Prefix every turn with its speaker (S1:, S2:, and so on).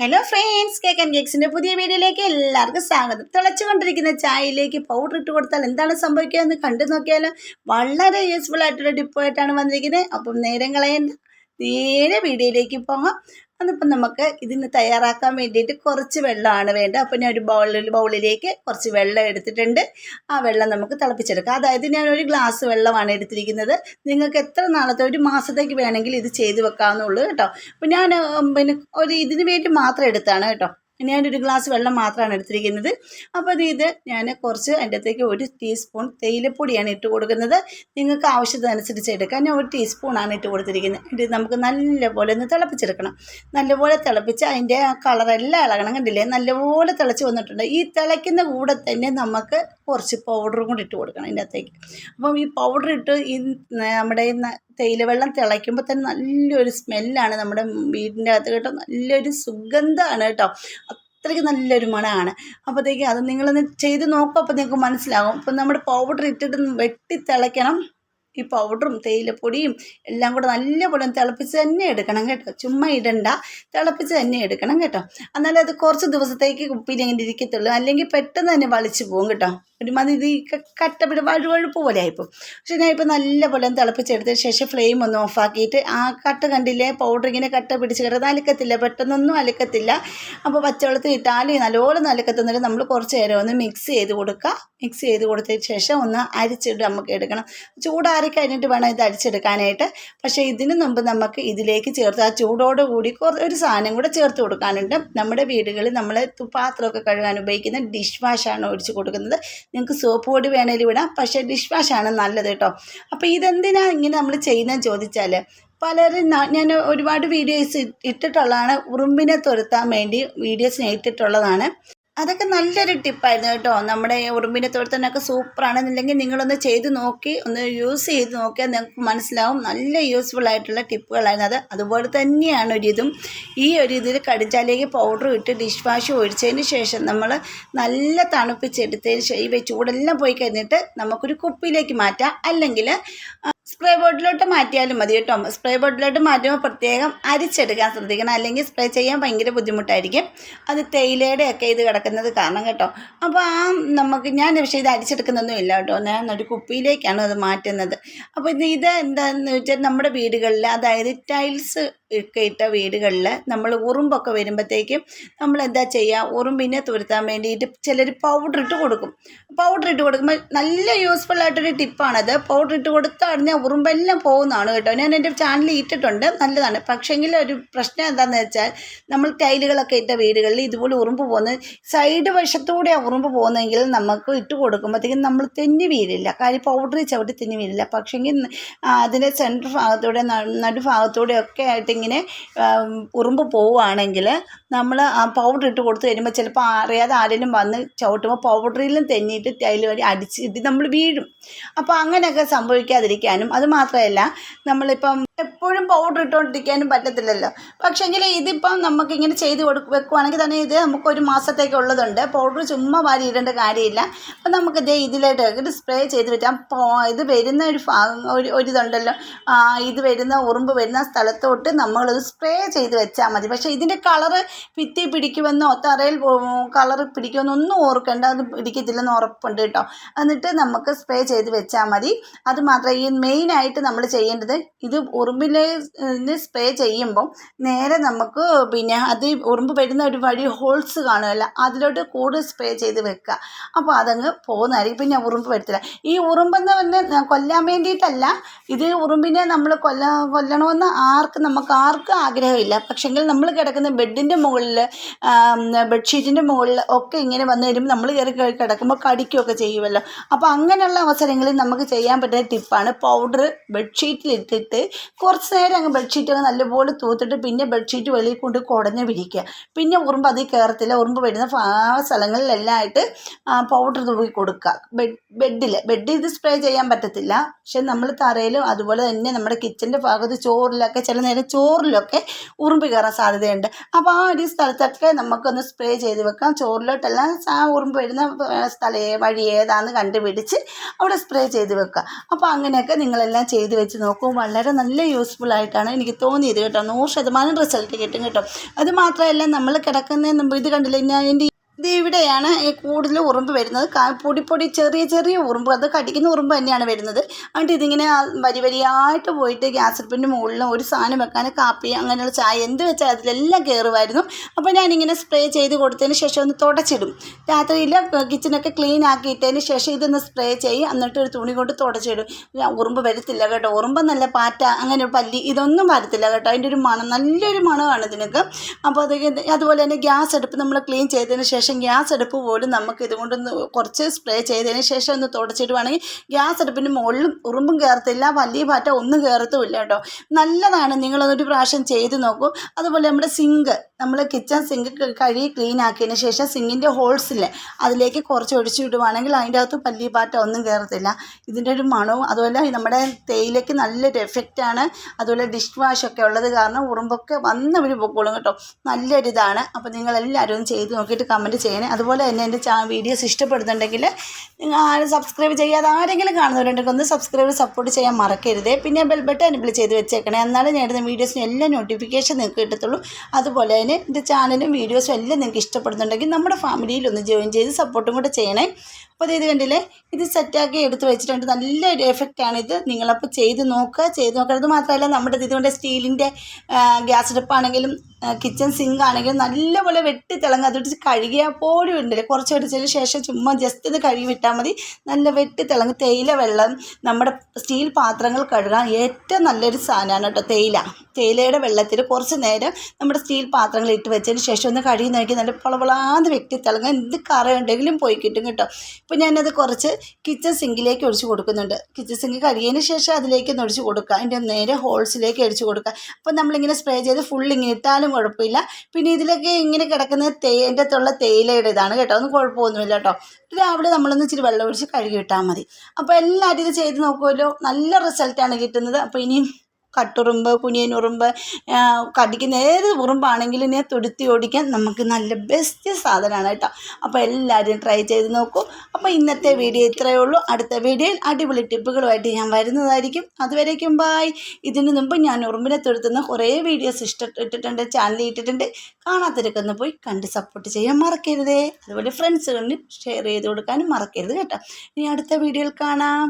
S1: Hello friends cake and കേക്സിന്റെ പുതിയ വീഡിയോയിലേക്ക് എല്ലാവർക്കും സ്വാഗതം. തിളച്ചുകൊണ്ടിരിക്കുന്ന ചായയിലേക്ക് പൗഡർ ഇട്ട് കൊടുത്താൽ എന്താണ് സംഭവിക്കുക എന്ന് കണ്ടു നോക്കിയാൽ വളരെ യൂസ്ഫുൾ ആയിട്ടുള്ള ടിപ്പായിട്ടാണ് വന്നിരിക്കുന്നത്. അപ്പം നേരം കളയേണ്ട. നേരെ വീഡിയോയിലേക്ക് പോകാം. അതിപ്പം നമുക്ക് ഇതിന് തയ്യാറാക്കാൻ വേണ്ടിയിട്ട് കുറച്ച് വെള്ളമാണ് വേണ്ടത്. അപ്പോൾ ഞാൻ ഒരു ബൗളിൽ ബൗളിലേക്ക് കുറച്ച് വെള്ളം എടുത്തിട്ടുണ്ട്. ആ വെള്ളം നമുക്ക് തിളപ്പിച്ചെടുക്കാം. അതായത് ഞാൻ ഒരു ഗ്ലാസ് വെള്ളമാണ് എടുത്തിരിക്കുന്നത്. നിങ്ങൾക്ക് എത്ര നാളത്തെ ഒരു മാസത്തേക്ക് വേണമെങ്കിൽ ഇത് ചെയ്ത് വെക്കാവുന്നുള്ളൂ കേട്ടോ. അപ്പോൾ ഞാൻ പിന്നെ ഒരു ഇതിന് വേണ്ടി മാത്രം എടുത്താണ് കേട്ടോ. ഞാനൊരു ഗ്ലാസ് വെള്ളം മാത്രമാണ് എടുത്തിരിക്കുന്നത്. അപ്പോൾ അത് ഇത് ഞാൻ കുറച്ച് അതിന്റെ അകത്തേക്ക് ഒരു ടീസ്പൂൺ തേയിലപ്പൊടിയാണ് ഇട്ട് കൊടുക്കുന്നത്. നിങ്ങൾക്ക് ആവശ്യത്തിനനുസരിച്ച് എടുക്കാം. ഞാൻ ഒരു ടീസ്പൂണാണ് ഇട്ട് കൊടുത്തിരിക്കുന്നത്. ഇത് നമുക്ക് നല്ലപോലെ ഒന്ന് തിളപ്പിച്ചെടുക്കണം. നല്ലപോലെ തിളപ്പിച്ച് അതിന്റെ കളറെല്ലാം ഇളകണം. കണ്ടില്ലേ? നല്ലപോലെ തിളച്ച് വന്നിട്ടുണ്ട്. ഈ തിളയ്ക്കുന്ന കൂടെ തന്നെ നമുക്ക് കുറച്ച് പൗഡറും കൂടി ഇട്ട് കൊടുക്കണം അതിന്റെ അകത്തേക്ക്. അപ്പം ഈ പൗഡർ ഇട്ട് ഈ നമ്മുടെ ഈ ന- തേയില വെള്ളം തിളയ്ക്കുമ്പോൾ തന്നെ നല്ലൊരു സ്മെല്ലാണ് നമ്മുടെ വീടിന്റെ അകത്ത് കേട്ടോ. നല്ലൊരു സുഗന്ധമാണ് കേട്ടോ. അത്രയ്ക്ക് നല്ലൊരു മണമാണ്. അപ്പോഴത്തേക്ക് അത് നിങ്ങളൊന്ന് ചെയ്ത് നോക്കും. അപ്പോൾ നിങ്ങൾക്ക് മനസ്സിലാകും. അപ്പം നമ്മുടെ പൗഡർ ഇട്ടിട്ട് വെട്ടി തിളയ്ക്കണം ഈ പൗഡറും തേയിലപ്പൊടിയും എല്ലാം കൂടെ നല്ലപോലെ തിളപ്പിച്ച് തന്നെ എടുക്കണം കേട്ടോ. ചുമ്മാ ഇടണ്ട. തിളപ്പിച്ച് തന്നെ എടുക്കണം കേട്ടോ. എന്നാലേ അത് കുറച്ച് ദിവസത്തേക്ക് കുപ്പിയിൽ ഇരിക്കത്തുള്ളൂ. അല്ലെങ്കിൽ പെട്ടെന്ന് തന്നെ വളിച്ച് പോകും കേട്ടോ. ഒരുമാതിരി ഇത് കട്ട കട്ടപ്പിടി വഴുവഴുപ്പ് പോലെ ആയിപ്പോൾ പക്ഷെ ഞാൻ ഇപ്പോൾ നല്ലപോലെ തിളപ്പിച്ചെടുത്ത ശേഷം ഫ്ലെയിം ഒന്ന് ഓഫാക്കിയിട്ട് ആ കട്ട കണ്ടില്ലേ? പൗഡർ ഇങ്ങനെ കട്ട പിടിച്ച് കിടന്ന് അലക്കത്തില്ല. പെട്ടെന്നൊന്നും അലക്കത്തില്ല. അപ്പോൾ പച്ചവെള്ളത്തിൽ ഇട്ടാൽ നല്ലപോലെ അലക്കത്തുന്നിട്ട് നമ്മൾ കുറച്ച് നേരം ഒന്ന് മിക്സ് ചെയ്ത് കൊടുക്കുക. മിക്സ് ചെയ്ത് കൊടുത്തതിന് ശേഷം ഒന്ന് അരിച്ചിട്ട് നമുക്ക് എടുക്കണം. ചൂടാറി കഴിഞ്ഞിട്ട് വേണം ഇത് അടിച്ചെടുക്കാനായിട്ട്. പക്ഷേ ഇതിന് മുമ്പ് നമുക്ക് ഇതിലേക്ക് ചേർത്ത് ആ ചൂടോട് കൂടി ഒരു സാധനം കൂടെ ചേർത്ത് കൊടുക്കാനുണ്ട്. നമ്മുടെ വീടുകളിൽ നമ്മൾ പാത്രമൊക്കെ കഴുകാൻ ഉപയോഗിക്കുന്ന ഡിഷ് വാഷാണ് ഒഴിച്ച് കൊടുക്കുന്നത്. നിങ്ങൾക്ക് സോപ്പ് പൊടി വേണേലും ഇടാം. പക്ഷേ ഡിഷ് വാഷാണ് നല്ലത് കേട്ടോ. അപ്പോൾ ഇതെന്തിനാണ് ഇങ്ങനെ നമ്മൾ ചെയ്യുന്നതെന്ന് ചോദിച്ചാൽ പലരും ഞാൻ ഒരുപാട് വീഡിയോസ് ഇട്ടിട്ടുള്ളതാണ്. ഉറുമ്പിനെ തുരത്താൻ വേണ്ടി വീഡിയോസ് ഞാൻ ഇട്ടിട്ടുള്ളതാണ്. അതൊക്കെ നല്ലൊരു ടിപ്പായിരുന്നു കേട്ടോ. നമ്മുടെ ഉറുമ്പിന്റെ ഉറുമ്പിനെ തുരത്താനൊക്കെ സൂപ്പറാണെന്നുണ്ടെങ്കിൽ നിങ്ങളൊന്ന് ചെയ്ത് നോക്കി ഒന്ന് യൂസ് ചെയ്ത് നോക്കിയാൽ നിങ്ങൾക്ക് മനസ്സിലാവും. നല്ല യൂസ്ഫുൾ ആയിട്ടുള്ള ടിപ്പുകളായിരുന്നു അത്. അതുപോലെ തന്നെയാണ് ഒരിതും ഈ ഒരു ഇതിൽ കടിച്ചാലേക്ക് പൗഡർ ഇട്ട് ഡിഷ് വാഷ് ഒഴിച്ചതിന് ശേഷം നമ്മൾ നല്ല തണുപ്പിച്ചെടുത്തതിന് ശേഷം ഈ ചൂടെല്ലാം പോയി കഴിഞ്ഞിട്ട് നമുക്കൊരു കുപ്പിയിലേക്ക് മാറ്റാം. അല്ലെങ്കിൽ സ്പ്രേ ബോട്ടിലോട്ട് മാറ്റിയാലും മതി കേട്ടോ. സ്പ്രേ ബോട്ടിലോട്ട് മാറ്റുമ്പോൾ പ്രത്യേകം അരിച്ചെടുക്കാൻ ശ്രദ്ധിക്കണം. അല്ലെങ്കിൽ സ്പ്രേ ചെയ്യാൻ ഭയങ്കര ബുദ്ധിമുട്ടായിരിക്കും. അത് തേയിലയുടെ ഒക്കെ ഇത് കിടക്കുന്നത് കാരണം കേട്ടോ. അപ്പോൾ ആ നമുക്ക് ഞാൻ പക്ഷേ ഇത് അരിച്ചെടുക്കുന്നൊന്നും ഇല്ല കേട്ടോ. ഞാൻ ഒരു കുപ്പിയിലേക്കാണ് അത് മാറ്റുന്നത്. അപ്പോൾ ഇത് ഇത് എന്താണെന്ന് വെച്ചാൽ നമ്മുടെ വീടുകളിൽ അതായത് ടൈൽസ് ഒക്കെ ഇട്ട വീടുകളിൽ നമ്മൾ ഉറുമ്പൊക്കെ വരുമ്പോഴത്തേക്കും നമ്മൾ എന്താ ചെയ്യുക ഉറുമ്പിനെ തുരുത്താൻ വേണ്ടിയിട്ട് ചിലർ പൗഡർ ഇട്ട് കൊടുക്കും. പൗഡർ ഇട്ട് കൊടുക്കുമ്പോൾ നല്ല യൂസ്ഫുൾ ആയിട്ടൊരു ടിപ്പാണത് പൗഡർ ഇട്ട് കൊടുത്തു ഉറുമ്പെല്ലാം പോകുന്നതാണ് കേട്ടോ. ഞാൻ എന്റെ ചാനലിൽ ഇട്ടിട്ടുണ്ട്. നല്ലതാണ്. പക്ഷേങ്കിൽ ഒരു പ്രശ്നം എന്താണെന്ന് വെച്ചാൽ നമ്മൾ ടൈലുകളൊക്കെ ഇട്ട വീടുകളിൽ ഇതുപോലെ ഉറുമ്പ് പോകുന്നത് സൈഡ് വശത്തൂടെ ഉറുമ്പ് പോകുന്നതെങ്കിൽ നമുക്ക് ഇട്ട് കൊടുക്കുമ്പോഴത്തേക്കും നമ്മൾ തെന്നി വീഴില്ല. കാര്യം പൗഡർ ചവിട്ടി തെന്നി വീഴില്ല. പക്ഷേങ്കിൽ അതിന്റെ സെന്റർ ഭാഗത്തൂടെ നടുഭാഗത്തൂടെ ഒക്കെ ആയിട്ട് ഇങ്ങനെ ഉറുമ്പ് പോവുകയാണെങ്കിൽ നമ്മൾ ആ പൗഡർ ഇട്ട് കൊടുത്ത് കഴിയുമ്പോൾ ചിലപ്പോൾ അറിയാതെ ആരെങ്കിലും വന്ന് ചവിട്ടുമ്പോൾ പൗഡറിലും തെന്നിയിട്ട് ടൈൽ വഴി അടിച്ച് ഇത് നമ്മൾ വീഴും. അപ്പോൾ അങ്ങനെയൊക്കെ സംഭവിക്കാതിരിക്കാനും അത് മാത്രമല്ല നമ്മളിപ്പം എപ്പോഴും പൗഡർ ഇട്ടുകൊണ്ടിരിക്കാനും പറ്റത്തില്ലല്ലോ. പക്ഷേങ്കിൽ ഇതിപ്പം നമുക്കിങ്ങനെ ചെയ്ത് കൊടു വെക്കുവാണെങ്കിൽ തന്നെ ഇത് നമുക്ക് ഒരു മാസത്തേക്കുള്ളതുണ്ട് പൗഡർ ചുമ്മാ വാരി ഇടേണ്ട കാര്യമില്ല. അപ്പം നമുക്ക് ഇതേ ഇതിലായിട്ട് ഇത് സ്പ്രേ ചെയ്ത് വെച്ചാൽ ഇത് വരുന്ന ഒരു ഭാഗം ഒരു ഒരിതുണ്ടല്ലോ. ഇത് വരുന്ന ഉറുമ്പ് വരുന്ന സ്ഥലത്തോട്ട് നമ്മളത് സ്പ്രേ ചെയ്ത് വെച്ചാൽ മതി. പക്ഷേ ഇതിന്റെ കളറ് ഭിത്തി പിടിക്കുമെന്നോ തറയിൽ കളർ പിടിക്കുമെന്നോ ഒന്നും ഓർക്കേണ്ട. അത് പിടിക്കത്തില്ലെന്ന് ഉറപ്പുണ്ട് കേട്ടോ. എന്നിട്ട് നമുക്ക് സ്പ്രേ ചെയ്ത് വെച്ചാൽ മതി. അത് മാത്രമേ ഈ മെയിനായിട്ട് നമ്മൾ ചെയ്യേണ്ടത് ഇത് ഉറുമ്പിലെ സ്പ്രേ ചെയ്യുമ്പം നേരെ നമുക്ക് പിന്നെ അത് ഉറുമ്പ് വരുന്ന ഒരു വഴി ഹോൾസ് കാണുമല്ലോ അതിലോട്ട് കൂടുതൽ സ്പ്രേ ചെയ്ത് വെക്കുക. അപ്പോൾ അതങ്ങ് പോകുന്നതായിരിക്കും. പിന്നെ ഉറുമ്പ് വരത്തില്ല ഈ ഉറുമ്പെന്ന് പറഞ്ഞാൽ കൊല്ലാൻ വേണ്ടിയിട്ടല്ല. ഇത് ഉറുമ്പിനെ നമ്മൾ കൊല്ല കൊല്ലണമെന്ന് ആർക്കും നമുക്ക് ആർക്കും ആഗ്രഹമില്ല. പക്ഷെങ്കിൽ നമ്മൾ കിടക്കുന്ന ബെഡിന്റെ മുകളിൽ ബെഡ്ഷീറ്റിന്റെ മുകളിൽ ഒക്കെ ഇങ്ങനെ വന്നു വരുമ്പോൾ നമ്മൾ കയറി കയറി കിടക്കുമ്പോൾ കടിക്കുകയൊക്കെ ചെയ്യുമല്ലോ. അപ്പോൾ അങ്ങനെയുള്ള അവസരങ്ങളിൽ നമുക്ക് ചെയ്യാൻ പറ്റുന്ന ടിപ്പാണ് പൗഡർ ബെഡ്ഷീറ്റിൽ ഇട്ടിട്ട് കുറച്ച് നേരം അങ്ങ് ബെഡ്ഷീറ്റ് അങ്ങ് നല്ലപോലെ തൂത്തിട്ട് പിന്നെ ബെഡ്ഷീറ്റ് വെളിയിൽ കൊണ്ട് കുടഞ്ഞ് പിടിക്കുക. പിന്നെ ഉറുമ്പ് അതിൽ കയറത്തില്ല. ഉറുമ്പ് വരുന്ന സ്ഥലങ്ങളിലെല്ലാം ആയിട്ട് പൗഡർ തൂക്കി കൊടുക്കുക. ബെഡ് ബെഡിൽ ബെഡിൽ ഇത് സ്പ്രേ ചെയ്യാൻ പറ്റത്തില്ല. പക്ഷെ നമ്മൾ തറയിലും അതുപോലെ തന്നെ നമ്മുടെ കിച്ചന്റെ ഭാഗത്ത് ചോറിലൊക്കെ ചില നേരം ചോറിലൊക്കെ ഉറുമ്പ് കയറാൻ സാധ്യതയുണ്ട്. അപ്പോൾ ആ ഒരു സ്ഥലത്തൊക്കെ നമുക്കൊന്ന് സ്പ്രേ ചെയ്ത് വെക്കാം. ചോറിലോട്ടെല്ലാം ആ ഉറുമ്പ് വരുന്ന സ്ഥല വഴി ഏതാണെന്ന് കണ്ടുപിടിച്ച് അവിടെ സ്പ്രേ ചെയ്ത് വെക്കുക. അപ്പോൾ അങ്ങനെയൊക്കെ നിങ്ങളെല്ലാം ചെയ്ത് വെച്ച് നോക്കും. വളരെ നല്ല യൂസ്ഫുൾ ആയിട്ടാണ് എനിക്ക് തോന്നിയത് കേട്ടോ. നൂറ് ശതമാനം റിസൾട്ട് കിട്ടും കേട്ടോ. അത് മാത്രമല്ല നമ്മൾ കിടക്കുന്നതിന് മുമ്പ് ഇത് കണ്ടില്ലേ ഞാൻ എന്റെ ഇത് ഇവിടെയാണ് ഈ കൂടുതൽ ഉറുമ്പ് വരുന്നത്. പൊടി പൊടി ചെറിയ ചെറിയ ഉറുമ്പ് അത് കടിക്കുന്ന ഉറുമ്പ് തന്നെയാണ് വരുന്നത്. അതുകൊണ്ട് ഇതിങ്ങനെ വരി വരിയായിട്ട് പോയിട്ട് ഗ്യാസ് അടുപ്പിന്റെ മുകളിൽ ഒരു സാധനം വെക്കാൻ കാപ്പി അങ്ങനെയുള്ള ചായ എന്ത് വെച്ചാൽ അതിലെല്ലാം കയറുമായിരുന്നു അപ്പോൾ ഞാനിങ്ങനെ സ്പ്രേ ചെയ്ത് കൊടുത്തതിന് ശേഷം ഒന്ന് തുടച്ചിടും. രാത്രിയിൽ കിച്ചണൊക്കെ ക്ലീൻ ആക്കിയിട്ടതിന് ശേഷം ഇതൊന്ന് സ്പ്രേ ചെയ്യും. എന്നിട്ട് ഒരു തുണി കൊണ്ട് തുടച്ചിടും. ഉറുമ്പ് വരത്തില്ല കേട്ടോ. ഉറുമ്പ് നല്ല പാറ്റ അങ്ങനെ പല്ലി ഇതൊന്നും വരത്തില്ല കേട്ടോ. അതിന്റെ ഒരു മണം നല്ലൊരു മണമാണ് ഇതിനൊക്കെ. അപ്പോൾ അത് അതുപോലെ തന്നെ ഗ്യാസ് അടുപ്പ് നമ്മൾ ക്ലീൻ ചെയ്തതിന് ശേഷം ഗ്യാസ് അടുപ്പ് പോലും നമുക്ക് ഇതുകൊണ്ടൊന്ന് കുറച്ച് സ്പ്രേ ചെയ്തതിന് ശേഷം ഒന്ന് തുടച്ചിടുവാണെങ്കിൽ ഗ്യാസ് അടുപ്പിന്റെ മുകളിലും ഉറുമ്പും കയറത്തില്ല വലിയ പാറ്റ ഒന്നും കയറത്തുമില്ല കേട്ടോ. നല്ലതാണ് നിങ്ങളതൊരു പ്രാവശ്യം ചെയ്ത് നോക്കൂ. അതുപോലെ നമ്മുടെ സിങ്ക് നമ്മൾ കിച്ചൺ സിങ്ക് കഴുകി ക്ലീൻ ആക്കിയതിന് ശേഷം സിങ്കിന്റെ ഹോൾസിൽ അതിലേക്ക് കുറച്ച് ഒഴിച്ചു വിടുവാണെങ്കിൽ അതിന്റെ അകത്ത് പല്ലി പാറ്റ ഒന്നും കയറത്തില്ല. ഇതിന്റെ ഒരു മണവും അതുപോലെ നമ്മുടെ തേയിലയ്ക്ക് നല്ലൊരു എഫക്റ്റാണ് അതുപോലെ ഡിഷ് വാഷ് ഒക്കെ ഉള്ളത് കാരണം ഉറുമ്പൊക്കെ വന്നവർ പൊക്കോളും കേട്ടോ. നല്ലൊരു ഇതാണ് അപ്പോൾ ഒന്ന് ചെയ്ത് നോക്കിയിട്ട് കമന്റ് ചെയ്യണേ. അതുപോലെ തന്നെ എന്റെ ചാ വീഡിയോസ് ഇഷ്ടപ്പെടുന്നുണ്ടെങ്കിൽ നിങ്ങൾ ആരും സബ്സ്ക്രൈബ് ചെയ്യാതെ ആരെങ്കിലും കാണുന്നവരുണ്ടെങ്കിൽ ഒന്ന് സബ്സ്ക്രൈബ് സപ്പോർട്ട് ചെയ്യാൻ മറക്കരുത്. പിന്നെ ബെൽ ബട്ടൺ എനബിൾ ചെയ്ത് വെച്ചേക്കണേ. എന്നാലും ഞാൻ ഇടുന്ന വീഡിയോസിന് എല്ലാ നോട്ടിഫിക്കേഷൻ നിങ്ങൾക്ക് കിട്ടത്തുള്ളൂ. അതുപോലെ തന്നെ എന്റെ ചാനലും വീഡിയോസും എല്ലാം നിങ്ങൾക്ക് ഇഷ്ടപ്പെടുന്നുണ്ടെങ്കിൽ നമ്മുടെ ഫാമിലിയിൽ ഒന്ന് ജോയിൻ ചെയ്ത് സപ്പോർട്ടും കൂടെ ചെയ്യണേ. അപ്പോൾ ഇത് കണ്ടില്ലേ? ഇത് സെറ്റാക്കി എടുത്ത് വെച്ചിട്ടുണ്ട്. നല്ല നല്ലൊരു എഫക്റ്റാണ് ഇത്. നിങ്ങളപ്പോൾ ചെയ്ത് നോക്കുക ചെയ്ത് നോക്കുക അത് മാത്രമല്ല നമ്മുടെ ഇതുകൊണ്ട് സ്റ്റീലിന്റെ ഗ്യാസ് അടുപ്പാണെങ്കിലും കിച്ചൺ സിങ്ക് ആണെങ്കിലും നല്ലപോലെ വെട്ടി തിളങ്ങുക അതിട്ട് കഴുകിയാൽ പോലും ഉണ്ടല്ലേ കുറച്ച് വെടിച്ചതിന് ശേഷം ചുമ്മാ ജസ്റ്റ് ഇത് കഴുകി വിട്ടാൽ മതി. നല്ല വെട്ടി തിളങ്ങി തേയില വെള്ളം നമ്മുടെ സ്റ്റീൽ പാത്രങ്ങൾ കഴുകാൻ ഏറ്റവും നല്ലൊരു സാധനമാണ് കേട്ടോ തേയില. തേയിലയുടെ വെള്ളത്തിൽ കുറച്ച് നേരം നമ്മുടെ സ്റ്റീൽ പാത്രങ്ങൾ ഇട്ട് വെച്ചതിന് ശേഷം ഒന്ന് കഴുകി നോക്കി നല്ല പളവളാന്ന് വെട്ടി തിളങ്ങാൻ എന്ത് കറയുണ്ടെങ്കിലും പോയി കിട്ടും കേട്ടോ. ഇപ്പോൾ ഞാനത് കുറച്ച് കിച്ചൺ സിങ്കിലേക്ക് ഒഴിച്ച് കൊടുക്കുന്നുണ്ട്. കിച്ചൺ സിങ്ക് കഴുകിയതിന് ശേഷം അതിലേക്ക് ഒന്ന് ഒഴിച്ച് കൊടുക്കുക അതിന്റെ നേരെ ഹോൾസിലേക്ക് ഒഴിച്ച് കൊടുക്കുക അപ്പോൾ നമ്മളിങ്ങനെ സ്പ്രേ ചെയ്ത് ഫുൾ ഇങ്ങനെ ഇട്ടാലും കുഴപ്പമില്ല. പിന്നെ ഇതിലൊക്കെ ഇങ്ങനെ കിടക്കുന്ന തേന്റെ അകത്തുള്ള തേയിലയുടെ ഇതാണ് കേട്ടോ. ഒന്നും കുഴപ്പമൊന്നുമില്ല കേട്ടോ. രാവിലെ നമ്മളൊന്ന് ഇച്ചിരി വെള്ളം ഒഴിച്ച് കഴുകി ഇട്ടാൽ മതി. അപ്പോൾ എല്ലാവരും ഇത് ചെയ്ത് നോക്കുമല്ലോ. നല്ല റിസൾട്ടാണ് കിട്ടുന്നത്. അപ്പോൾ ഇനിയും കട്ടുറുമ്പ് കുനിയനുറുമ്പ് കടിക്കുന്ന ഏത് ഉറുമ്പാണെങ്കിലും ഇതിനെ തുടുത്തി ഓടിക്കാൻ നമുക്ക് നല്ല ബെസ്റ്റ് സാധനമാണ് കേട്ടോ. അപ്പോൾ എല്ലാവരും ട്രൈ ചെയ്ത് നോക്കൂ. അപ്പോൾ ഇന്നത്തെ വീഡിയോ ഇത്രയേ ഉള്ളൂ. അടുത്ത വീഡിയോയിൽ അടിപൊളി ടിപ്പുകളുമായിട്ട് ഞാൻ വരുന്നതായിരിക്കും. അതുവരേക്കും ബായ് ഇതിന് മുമ്പ് ഞാൻ ഉറുമ്പിനെ തുരുത്തുന്ന കുറേ വീഡിയോസ് ഇഷ്ട ഇട്ടിട്ടുണ്ട് ചാനലിൽ ഇട്ടിട്ടുണ്ട്. കാണാത്തിരൊക്കെ ഒന്ന് പോയി കണ്ട് സപ്പോർട്ട് ചെയ്യാൻ മറക്കരുതേ. അതുപോലെ ഫ്രണ്ട്സുകളിൽ ഷെയർ ചെയ്ത് കൊടുക്കാനും മറക്കരുത് കേട്ടോ. ഇനി അടുത്ത വീഡിയോയിൽ കാണാം.